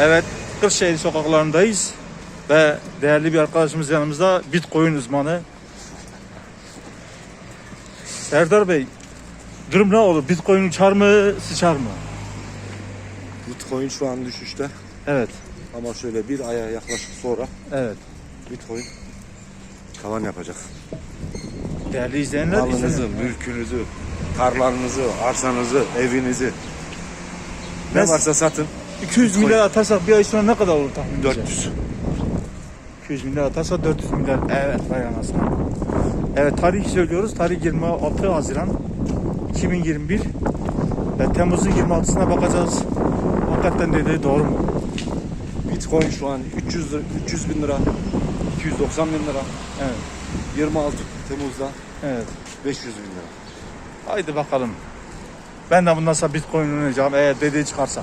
Evet, Kırşehir sokaklarındayız ve değerli bir arkadaşımız yanımızda Bitcoin uzmanı. Serdar Bey, durum ne olur? Bitcoin uçar mı, sıçar mı? Bitcoin şu an düşüşte Evet, ama şöyle bir aya yaklaşık sonra evet. Bitcoin tavan yapacak. Değerli izleyenler, Malınızı, mülkünüzü, tarlanızı, arsanızı, evinizi ne varsa satın. 200 milyar atarsak bir ay sonra ne kadar olur tahminimce? 400. 200 milyar atarsa 400 milyar. Evet, vay anasını. Evet, tarih söylüyoruz. Tarih 26 Haziran 2021 ve Temmuz'un 26'sına bakacağız. Hakikaten dediği doğru mu? Bitcoin şu an 300 lira- 300 bin lira, 290 bin lira. Evet, 26 Temmuz'da evet. 500 bin lira. Haydi bakalım. Ben de bundan sonra Bitcoin oynayacağım eğer dediği çıkarsa.